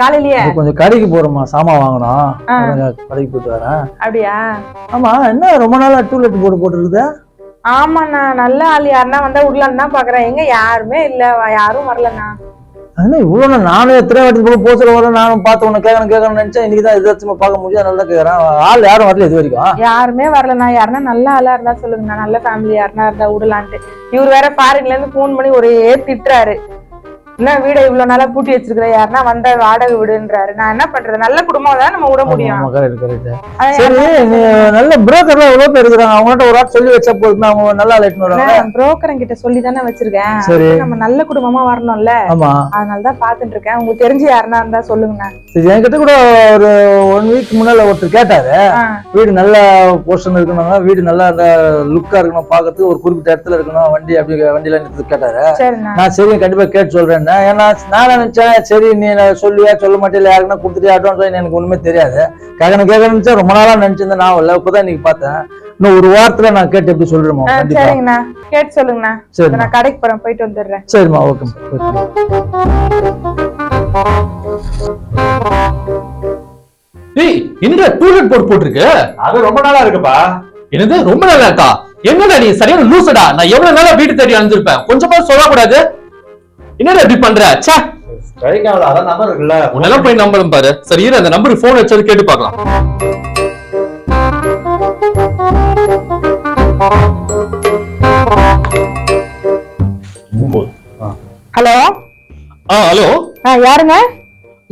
கிளம்பிட்டீங்க காலையிலயே? கொஞ்சம் கடைக்கு போறோமா சாமான் வாங்கணும். கடைக்கு போயிட்டு வரேன். அப்படியா? ஆமா என்ன ரொம்ப நாளா டூலெட் போர்டு போட்டுருக்குது? ஆமாண்ணா நல்ல ஆள் யாருன்னா வந்தா விடலான்னு தான் பாக்குறேன். எங்க யாருமே இல்ல. யாரும் வரலண்ணா. இவ்வளவு நாள் நானும் எத்தனை வாட்டி போய் போஸ்டர் வர நானும் பார்த்து உன்னை கேட்கணும் கேட்கணும்னு நினைச்சேன். இன்னைக்கு தான் எதாச்சும் பார்க்க முடியும். அதனால தான் கேட்கறேன் ஆள் யாரும் வரல இது வரைக்கும். யாருமே வரலண்ணா. யாருன்னா நல்ல ஆளா இருந்தா சொல்லுங்கண்ணா. நல்ல ஃபேமிலி யாருன்னா இருந்தா விடலான்ட்டு. இவர் வேற ஃபாரின்ல இருந்து ஃபோன் பண்ணி ஒரே திட்டுறாரு. என்ன வீடை இவ்வளவு நாளா பூட்டி வச்சிருக்கிற? யாருன்னா வந்த வாடகை விடுன்றாரு. நான் என்ன பண்றது? நல்ல குடும்பம் தான் நம்ம விட முடியும். சரி நல்ல புரோக்கர்லாம் எவ்வளவு பேர் இருக்கிறாங்க. அவங்ககிட்ட ஒரு ஆட் சொல்லி வச்சா போதுமே அவங்க நல்லா லைட்னு வராங்க நான் புரோக்கரன் கிட்ட சொல்லி தானே வச்சிருக்கேன். சரி. நம்ம நல்ல குடும்பமா வரணும்ல. ஆமா. அதனால தான் பாத்துட்டு இருக்கேன். உங்களுக்கு தெரிஞ்சு யாருன்னா இருந்தா சொல்லுங்கண்ணா. சரி என்கிட்ட கூட ஒரு ஒன் வீக் முன்னால ஒருத்தர் கேட்டாரு. வீடு நல்ல போர்ஷன் இருக்கணும். வீடு நல்லா அந்த லுக்கா இருக்கணும். பார்க்கறதுக்கு ஒரு குறிப்பிட்ட இடத்துல இருக்கணும். வண்டி அப்படி வண்டியில நிறுத்தி கேட்டாரு. நான் சரி கண்டிப்பா கேட்டு சொல்றேன். ஏன்னா நான் நினைச்சேன் சரி நீ நான் சொல்லுவியா சொல்ல மாட்டேன் யாருக்குன்னா கொடுத்துட்டு அட்வான்ஸ் எனக்கு ஒண்ணுமே தெரியாது. கேட்கணும் கேட்கணும் நினைச்சா ரொம்ப நாளா நினைச்சிருந்தேன் நான். இல்ல இப்பதான் இன்னைக்கு பார்த்தேன். இன்னும் ஒரு வாரத்துல நான் கேட்டு எப்படி கண்டிப்பா. சரிங்கண்ணா. கேட்டு சொல்லுங்கண்ணா. சரிம்மா. நான் கடைக்கு போறேன் போயிட்டு வந்துடுறேன். சரிம்மா ஓகே. ஏய் என்னடா டூலெட் போர்டு போட்டிருக்கு? அது ரொம்ப நாளா இருக்குப்பா. என்னது? ரொம்ப நல்லா இருக்கா? என்னடா நீ சரியான லூசடா நான் எவ்வளவு நாளா வீட்டு தேடி அனுப்பிச்சிருப்பேன் கொஞ்சமா சொல்லக்கூடாது. என்னடா இப்படி பண்ற? ச்சே. ஸ்ட்ரைக் ஆகல அதான் நம்பர் இருக்குல்ல. உன்னெல்லாம் போய் நம்பரும் பாரு. சரி இரு அந்த நம்பருக்கு போன் வச்சது கேட்டு பார்க்கலாம். ஹலோ? ஆ ஹலோ. ஆ யாருங்க?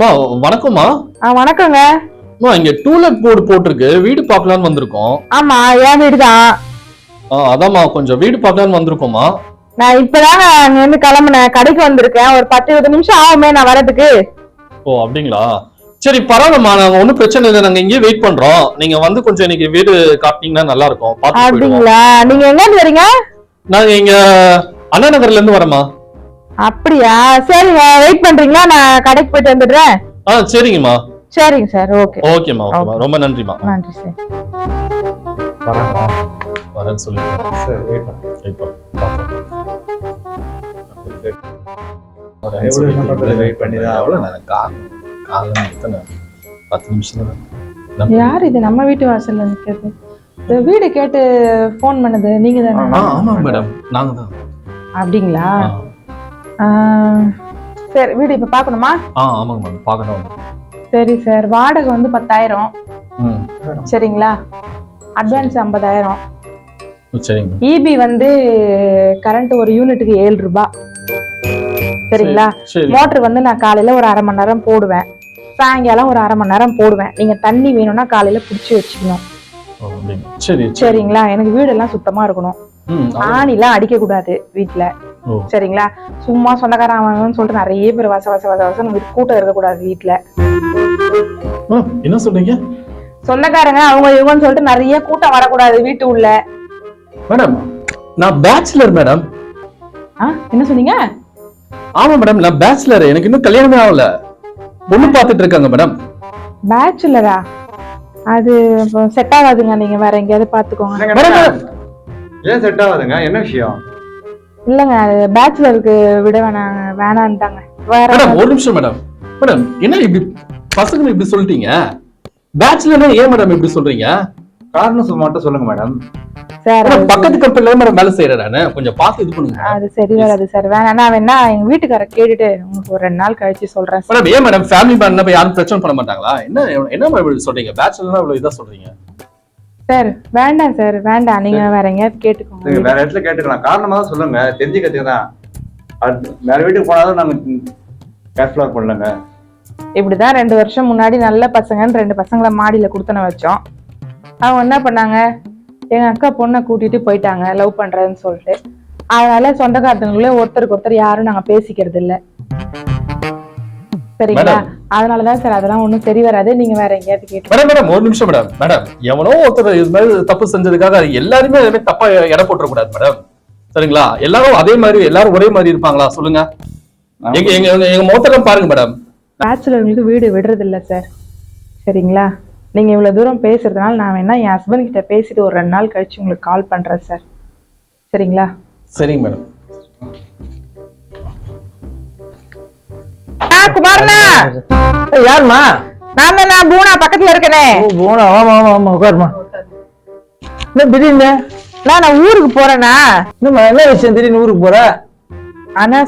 மா வணக்கம்மா. ஆ வணக்கங்க. அம்மா இங்க டூலெட் போர்டு போட்டிருக்கு. வீடு பார்க்கலான்னு வந்திருக்கோம். ஆமா என் வீடு தான் ஆ அதாம்மா கொஞ்சம் வீடு பார்க்கலான்னு வந்திருக்கோம்மா. நான் இப்பதாங்க அங்க இருந்து கிளம்புனேன். கடைக்கு வந்திருக்கேன். ஒரு பத்து இருபது நிமிஷம் ஆகுமே நான் வரதுக்கு ஓ அப்படிங்களா? சரி பரவாயில்லம்மா நாங்க ஒன்றும் பிரச்சனை இல்லை. நாங்க இங்கேயே வெயிட் பண்றோம். நீங்க வந்து கொஞ்சம் இன்னைக்கு வீடு காட்டினீங்கன்னா நல்லா இருக்கும் பார்த்து போயிடுவோம். அப்படிங்களா? நீங்க எங்க இருந்து வரீங்க? நாங்க இங்க அண்ணா நகர்ல இருந்து வரோம்மா. அப்படியா? சரிங்க வெயிட் பண்றீங்களா? நான் கடைக்கு போயிட்டு வந்துடுறேன். ஆ சரிங்கம்மா. சரிங்க சார். ஓகே. ஓகேம்மா ஓகேம்மா. ரொம்ப நன்றிம்மா. நன்றி சார். வரேன்னு சொல்லி சரி வெயிட் பண்ணு இப்போ எவ்வளவு எத்தனை பத்து நிமிஷம் தான். யார் இது? நம்ம வீட்டு வாசல்ல நிக்கிறது? இந்த வீடு கேட்டு ஃபோன் பண்ணது. நீங்க தானே? ஆ ஆமாங்க மேடம். நாங்க தான். அப்படிங்களா? சரி வீடு இப்ப பார்க்கணுமா? ஆ ஆமாங்க மேடம். பார்க்கணும். சரி சார். வாடகை வந்து பத்தாயிரம். சரிங்களா? அட்வான்ஸ் ஐம்பதாயிரம். சரிங்க. இபி வந்து கரண்ட் ஒரு யூனிட்டுக்கு ஏழு ரூபாய் சரிங்களா? சரி மோட்டர் வந்து நான் காலையில ஒரு அரை மணி நேரம் போடுவேன். சாயங்காலம் ஒரு அரை மணி நேரம் போடுவேன். நீங்க தண்ணி வேணும்னா காலையில புடிச்சு வச்சுக்கணும். சரிங்களா? எனக்கு வீடெல்லாம் சுத்தமா இருக்கணும். ஆணிலாம் அடிக்க கூடாது வீட்ல. ஓ. சரிங்களா? சும்மா சொந்தக்காரன் சொல்லிட்டு நிறைய பேர் வச வச வச வசம் கூட்டம் இருக்கக்கூடாது வீட்ல. ஆ, என்ன சொல்றீங்க? சொந்தக்காரங்க அவங்க இவங்கன்னு சொல்லிட்டு நிறைய கூட்டம் வரக்கூடாது வீட்டு உள்ள. மேடம் நான் பேச்சுலர் மேடம். என்ன சொன்னீங்க? ஆமா மேடம் நான் பேச்சுலர் எனக்கு இன்னும் கல்யாணமே ஆகல. பொண்ணு பார்த்துட்டு இருக்காங்க மேடம் பேச்சுலரா அது செட் ஆகாதுங்க. நீங்க வேற எங்கேயாவது பாத்துக்கோங்க ஏன் செட் ஆகாதுங்க? என்ன விஷயம்? இல்லங்க அது பேச்சுலருக்கு விட வேணாங்க. வேணான்ட்டாங்க. வேற மேடம் ஒரு நிமிஷம் மேடம் மேடம் என்ன இப்படி பசங்க இப்படி சொல்லிட்டீங்க? பேச்சுலர்னா ஏன் மேடம் இப்படி சொல்றீங்க? காரணம் சொல்ல மட்டும் சொல்லுங்க மேடம் சார் பக்கத்து கம்பெனில மேடம் வேலை செய்யறேன் கொஞ்சம் பார்த்து இது பண்ணுங்க. அது சரி வராது சார். நான் வேணா எங்க வீட்டுக்கார கேட்டுட்டு உங்களுக்கு ஒரு ரெண்டு நாள் கழிச்சு சொல்றேன் மேடம் ஏன் மேடம் ஃபேமிலி மேன் போய் யாரும் பிரச்சனை பண்ண மாட்டாங்களா? என்ன என்ன மேடம் சொல்றீங்க? பேச்சுலர்னா இவ்வளவு இதா சொல்றீங்க? சார் வேண்டாம் சார் வேண்டாம். நீங்க வேற எங்கேயாவது கேட்டுக்கோங்க. வேற இடத்துல கேட்டுக்கலாம். காரணமா தான் சொல்லுங்க. தெரிஞ்சுக்கிறதுக்கு தான் வேற வீட்டுக்கு போனாலும் நாங்க கேஷ் ஃபிளவர் பண்ணலங்க. இப்படிதான் ரெண்டு வருஷம் முன்னாடி நல்ல பசங்கன்னு ரெண்டு பசங்களை மாடியில கொடுத்தன வச்சோம். அவங்க என்ன பண்ணாங்க? எங்க அக்கா பொண்ணை கூட்டிட்டு போயிட்டாங்க லவ் பண்றேன்னு சொல்லிட்டு. அதனால சொந்தக்காரத்துக்குள்ளே ஒருத்தருக்கு ஒருத்தர் யாரும் நாங்க பேசிக்கிறது இல்ல. சரிங்களா. அதனாலதான் சார் அதெல்லாம் ஒண்ணும் சரி வராது. நீங்க வேற எங்கேயாவது கேட்டு மேடம் மேடம் ஒரு நிமிஷம் மேடம். மேடம் எவனோ ஒருத்தர் இது மாதிரி தப்பு செஞ்சதுக்காக எல்லாருமே அதே மாதிரி தப்பா எடை போட்டுற கூடாது மேடம். சரிங்களா? எல்லாரும் அதே மாதிரி எல்லாரும் ஒரே மாதிரி இருப்பாங்களா? சொல்லுங்க. எங்க எங்க எங்க- எங்க மொத்தம் பாருங்க மேடம். பேச்சுலர்களுக்கு வீடு விடுறது இல்ல சார். சரிங்களா? நீங்க இவ்வளவு தூரம் பேசுறதுனால நான் வேணா என் ஹஸ்பண்ட் கிட்ட பேசிட்டு ஒரு ரெண்டு நாள் கழிச்சு உங்களுக்கு கால் பண்றேன் சார் சரிங்களா? சரிங்க மேடம் ஏய், யாரும்மா? நான் தானே பூனா பக்கத்துல இருக்கனே. போனா ஆமா ஆமா ஆமா உட்காருமா என்ன திடீர்னு? நான் நான் ஊருக்கு போறேனா என்னம்மா என்ன விஷயம் திடீர்னு ஊருக்கு போற? ஆனா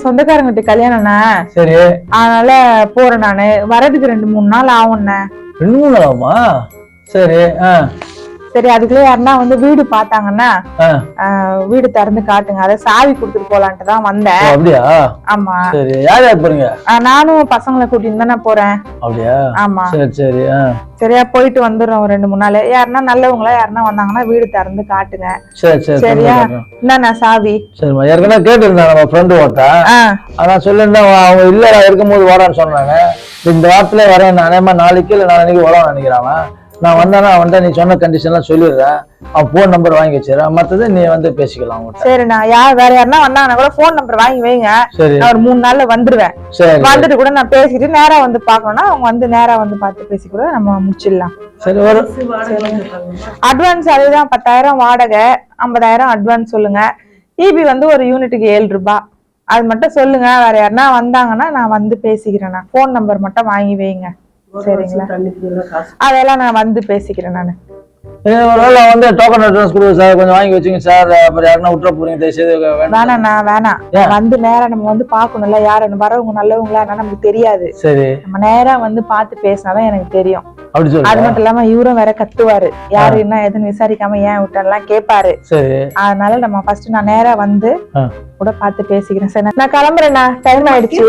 சரி. அதனால போறேன் நானு. வரதுக்கு ரெண்டு மூணு நாள் ஆகும்ண்ணே. ரெண்டு மூணு ஆகுமா சரி ஆ. சரி அதுக்குள்ள யாருன்னா வந்து வீடு பார்த்தாங்கன்னா வீடு திறந்து காட்டுங்க. அதை சாவி கொடுத்துட்டு போலான்ட்டு தான் வந்தேன். அப்படியா? ஆமா. சரி யார் யார் போறீங்க? நானும் பசங்களை கூட்டிட்டு தானே போறேன். அப்படியா? ஆமா. சரி சரி சரியா போயிட்டு வந்துடுறோம் ரெண்டு மூணு நாள். யாருன்னா நல்லவங்களா யாருன்னா வந்தாங்கன்னா வீடு திறந்து காட்டுங்க. சரி சரி சரியா? சரி இந்தாண்ணா சாவி. சரிம்மா ஏற்கனவே கேட்டிருந்தேன் நம்ம ஃப்ரெண்டு ஒருத்தன். ஆஹ் அதான் சொல்லியிருந்தேன் அவங்க இல்ல இருக்கும்போது வாடான்னு சொன்னாங்க. இந்த வாரத்துல வரேன் நானேமா நாளைக்கு இல்லை நாளைக்கு வரோம் நினைக்கிறான். நான் வந்தேன்னா அவன்கிட்ட நீ சொன்ன கண்டிஷன்லாம் சொல்லிடுறேன். அவன் ஃபோன் நம்பர் வாங்கி வச்சிடறேன். மற்றது நீ வந்து பேசிக்கலாம் அவன்கிட்ட. சரிண்ணா. யார் வேற யாருன்னா வந்தாங்கன்னா கூட ஃபோன் நம்பர் வாங்கி வைங்க. சரி. நான் ஒரு மூணு நாள்ல வந்துருவேன். சரி வந்துட்டு கூட நான் பேசிட்டு நேரா வந்து பார்க்கணும்னா அவங்க வந்து நேரா வந்து பார்த்து பேசி கூட நம்ம முடிச்சிடலாம். சரி ஒரு அட்வான்ஸ் அதுதான் பத்தாயிரம் வாடகை ஐம்பதாயிரம் அட்வான்ஸ் சொல்லுங்க. இபி வந்து ஒரு யூனிட்டுக்கு ஏழு ரூபாய். அது மட்டும் சொல்லுங்க வேற யாருன்னா வந்தாங்கன்னா நான் வந்து பேசிக்கிறேன் ஃபோன் நம்பர் மட்டும் வாங்கி வைங்க. சரிங்களா? அதெல்லாம் நான் வந்து பேசிக்கிறேன் நான். ஏ, ஒரு வேளை வந்து டோக்கன் அட்வான்ஸ் கொடுங்க சார் கொஞ்சம் வாங்கி வச்சுங்க சார் அப்புறம் யாருன்னா விட்டுற போறீங்க. தயவு செய்து வேண்டாம் வேணாண்ணா வேணாம். ஏன்? வந்து நேரா நம்ம வந்து பார்க்கணும்ல யாரு வரவங்க நல்லவங்களா நமக்கு தெரியாது. சரி. நம்ம நேரா வந்து பார்த்து பேசினாதான் எனக்கு தெரியும். அப்படி அது சொல்லு மட்டும் இல்லாம இவரும் வேற கத்துவாரு. யாரு என்ன எதுன்னு விசாரிக்காம ஏன் விட்டெல்லாம் கேட்பாரு. சரி. அதனால நம்ம ஃபர்ஸ்ட் நான் நேரா வந்து. கூட பார்த்து பேசிக்கிறேன் சரி நான் கிளம்புறேண்ணா டைம் ஆயிடுச்சு.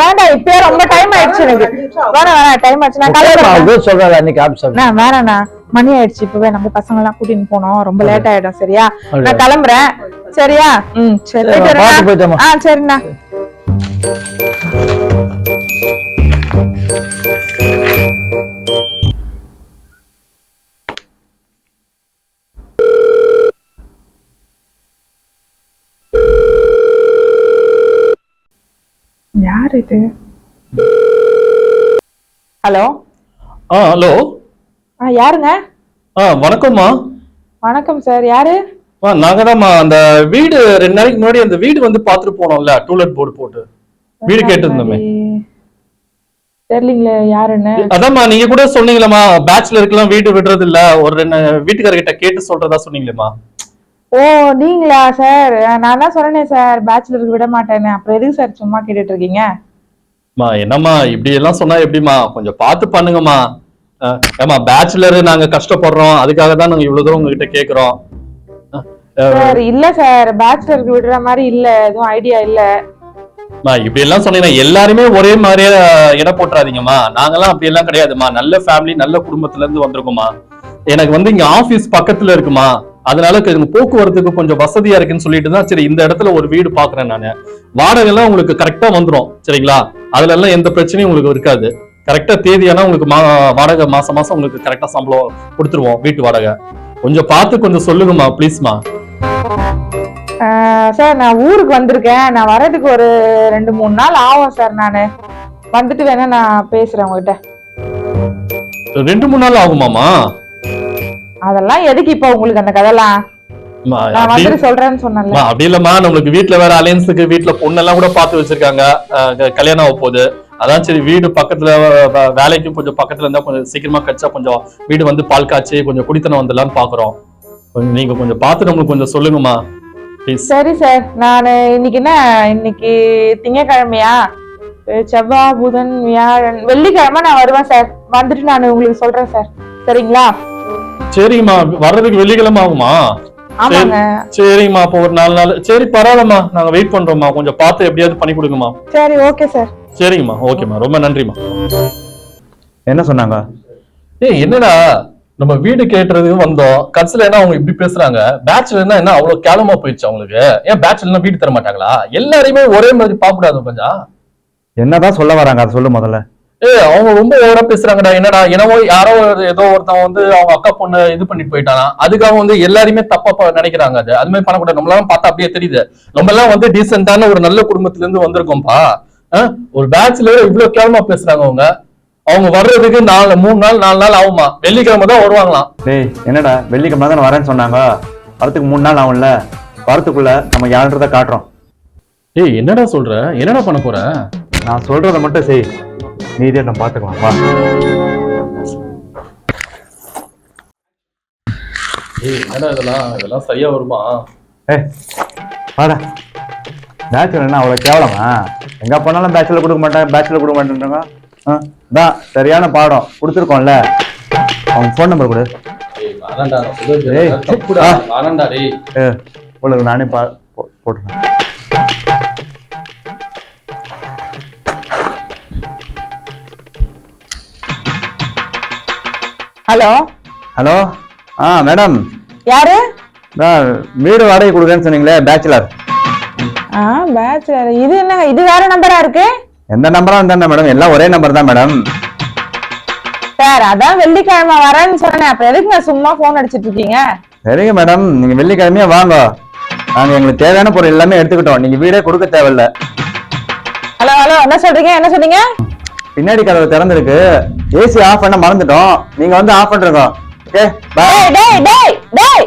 வேண்டாம் இப்பயே ரொம்ப டைம் ஆயிடுச்சு எனக்கு. வேணாம் வேணாம் டைம் ஆயிடுச்சு நான் கிளம்புறேன். நான் வேணாண்ணா மணி ஆயிடுச்சு இப்பவே. நம்ம பசங்க எல்லாம் கூட்டிட்டு போனோம். ரொம்ப லேட் ஆயிடும். சரியா? நான் கிளம்புறேன். சரியா? ம் சரி. போயிட்டு பார்த்து வரேண்ணா. போயிட்டோமா ஆ சரிண்ணா. யார் இது? ஹலோ? ஆ ஹலோ? ஆ யாருங்க? ஆ வணக்கம்மா. வணக்கம் சார். யாரு? ஆ நாங்க தான்மா அந்த வீடு ரெண்டு நாளைக்கு முன்னாடி அந்த வீடு வந்து பார்த்துட்டு போனோம்ல டூலெட் போர்டு போட்டு. வீடு கேட்டிருந்தோமே. தெரியலீங்களே யாருன்னு அதாம்மா நீங்க கூட சொன்னீங்களேம்மா பேச்சுலருக்குலாம் வீடு விடுறது இல்ல ஒரு ரெண்டு வீட்டுக்காரர்கிட்ட கேட்டு சொல்றதா சொன்னீங்களேம்மா. ஓ நீங்களா சார்? நான் தான் சொன்னேனே சார் பேச்சுலருக்கு விட மாட்டேன்னு. அப்புறம் எதுக்கு சார் சும்மா கேட்டுட்டு இருக்கீங்க? என்னம்மா இப்படி எல்லாம் சொன்னா எப்படிம்மா? கொஞ்சம் பார்த்து பண்ணுங்கம்மா. ஏம்மா பேச்சுலர் நாங்க கஷ்டப்படுறோம். அதுக்காக தான் நாங்க இவ்வளவு தூரம் உங்ககிட்ட கேக்குறோம். சார் இல்ல சார். பேச்சுலருக்கு விடுற மாதிரி இல்ல. எதுவும் ஐடியா இல்ல. இப்படி எல்லாம் சொன்னீங்கன்னா எல்லாருமே ஒரே மாதிரியே இட போட்டுறாதீங்கம்மா. நாங்கெல்லாம் அப்படி எல்லாம் கிடையாதும்மா. நல்ல ஃபேமிலி நல்ல குடும்பத்துல இருந்து வந்திருக்கோம்மா. எனக்கு வந்து இங்க ஆபீஸ் பக்கத்துல இருக்குமா அதனால போக்குவரத்துக்கு கொஞ்சம் வசதியா இருக்குன்னு சொல்லிட்டு தான் சரி இந்த இடத்துல ஒரு வீடு பாக்குறேன் நானு. வாடகை எல்லாம் உங்களுக்கு கரெக்டா வந்துரும். சரிங்களா? அதுல எல்லாம் எந்த பிரச்சனையும் உங்களுக்கு இருக்காது. கரெக்டா தேதியானா உங்களுக்கு மா வாடகை மாசம் மாசம் உங்களுக்கு கரெக்டா சம்பளம் கொடுத்துருவோம் வீட்டு வாடகை. கொஞ்சம் பார்த்து கொஞ்சம் சொல்லுங்கம்மா ப்ளீஸ்மா சார் நான் ஊருக்கு வந்திருக்கேன். நான் வர்றதுக்கு ஒரு ரெண்டு மூணு நாள் ஆகும் சார் நானு. வந்துட்டு வேணா நான் பேசுறேன் உங்ககிட்ட. ரெண்டு மூணு நாள் ஆகுமாமா அதெல்லாம் எதுக்கு இப்ப உங்களுக்கு அந்த கதைலாம்? அப்படி இல்லம்மா. நம்மளுக்கு வீட்ல வேற அலையன்ஸுக்கு வீட்ல பொண்ணெல்லாம் கூட பார்த்து வச்சிருக்காங்க. கல்யாணம் ஆக போகுது. அதான் சரி வீடு பக்கத்துல வேலைக்கும் கொஞ்சம் பக்கத்துல இருந்தா கொஞ்சம் சீக்கிரமா கிடைச்சா கொஞ்சம் வீடு வந்து பால் காய்ச்சி கொஞ்சம் குடித்தனம் வந்துடலாம்னு பாக்குறோம். கொஞ்சம் நீங்க கொஞ்சம் பார்த்து நம்மளுக்கு கொஞ்சம் சொல்லுங்கம்மா சரி சார் நான் இன்னைக்கு என்ன? இன்னைக்கு திங்கக்கிழமையா? செவ்வாய் புதன் வியாழன் வெள்ளிக்கிழமை நான் வருவேன் சார். வந்துட்டு நான் உங்களுக்கு சொல்றேன் சார். சரிங்களா? சரிங்கம்மா வர்றதுக்கு வெள்ளிக்கிழமை ஆகுமா? சரிங்கம்மா அப்போ ஒரு நாலு நாள். சரி பரவாயில்லம்மா. நாங்க வெயிட் பண்றோம்மா. கொஞ்சம் பார்த்து எப்படியாவது பண்ணி கொடுங்கம்மா. சரி ஓகே சார். சரிங்கம்மா ஓகேம்மா. ரொம்ப நன்றிம்மா. என்ன சொன்னாங்க? ஏய் என்னடா? நம்ம வீடு கேட்டுறதுக்கு வந்தோம். கட்சில என்ன அவங்க இப்படி பேசுறாங்க? பேச்சுலர்னா என்ன அவ்வளவு கேவலமா போயிடுச்சு அவங்களுக்கு? ஏன் பேச்சுலர்னா வீடு தர மாட்டாங்களா? எல்லாரையுமே ஒரே மாதிரி பாக்கூடாது கொஞ்சம் என்னதான் சொல்ல வராங்க? அதை சொல்லு முதல்ல. ஏய் அவங்க ரொம்ப ஓவரா பேசுறாங்கடா. என்னடா என்னவோ யாரோ ஒரு ஏதோ ஒருத்தன் வந்து அவங்க அக்கா பொண்ணு இது பண்ணிட்டு போயிட்டானா? அதுக்காக வந்து எல்லாருமே தப்பா நினைக்கிறாங்க அது. அது மாதிரி பண்ணக்கூடாது நம்மளாம் பார்த்தா அப்படியே தெரியுது. நம்ம எல்லாம் வந்து டீசென்டான ஒரு நல்ல குடும்பத்துல இருந்து வந்திருக்கோம்ப்பா. ஒரு பேச்சுலர் இவ்வளவு கேவலமா பேசுறாங்க அவங்க. அவங்க வர்றதுக்கு நாலு மூணு நாள் நாலு நாள் ஆகுமா? வெள்ளிக்கிழமை தான் வருவாங்களாம். டேய் என்னடா வெள்ளிக்கிழமை தானே வரேன்னு சொன்னாங்க? வரத்துக்கு மூணு நாள் ஆகும்ல? வரத்துக்குள்ள நம்ம யாருன்றதை காட்டுறோம். ஏய் என்னடா சொல்ற? என்னடா பண்ண போற? நான் சொல்றதை மட்டும் செய். நீதே நான் பாத்துக்கலாம். வா. ஏய் என்னடா இதெல்லாம்? இதெல்லாம் சரியா வருமா? ஏய் வாடா. பேச்சுலர்னா அவ்வளோ கேவலமா? எங்க போனாலும் பேச்சுலர் கொடுக்க மாட்டேன் பேச்சுலர் கொடுக்க மாட்டேன்றாங்க. ஆ தான் சரியான பாடம் கொடுத்துருக்கோம்ல. அவங்க ஃபோன் நம்பர் கொடு. ஏய் ஆ. ஏ உங்களுக்கு நானே பா போ- போட்டுறேன். ஹலோ? ஹலோ? ஆ மேடம். யாரு? நான் வீடு வாடகை கொடுக்குறேன்னு சொன்னீங்களே பேச்சுலர் ஆ பேச்சுலர் இது என்னங்க? இது வேற நம்பரா இருக்கு? எந்த நம்பரா இருந்தா மேடம் எல்லாம் ஒரே நம்பர் தான் மேடம் சார் அதான் வெள்ளிக்கிழமை வரேன்னு சொன்னேன். அப்ப எதுக்குங்க சும்மா போன் அடிச்சிட்டு இருக்கீங்க? சரிங்க மேடம் நீங்க வெள்ளிக்கிழமையே வாங்க. நாங்க எங்களுக்கு தேவையான பொருள் எல்லாமே எடுத்துக்கிட்டோம். நீங்க வீடே கொடுக்க தேவையில்ல. ஹலோ ஹலோ என்ன சொல்றீங்க? என்ன சொன்னீங்க? பின்னாடி கதவு திறந்திருக்கு. ஏசி ஆஃப் பண்ண மறந்துட்டோம். நீங்க வந்து ஆஃப் பண்றீங்க ஓகே பாய் டேய் டேய் டேய்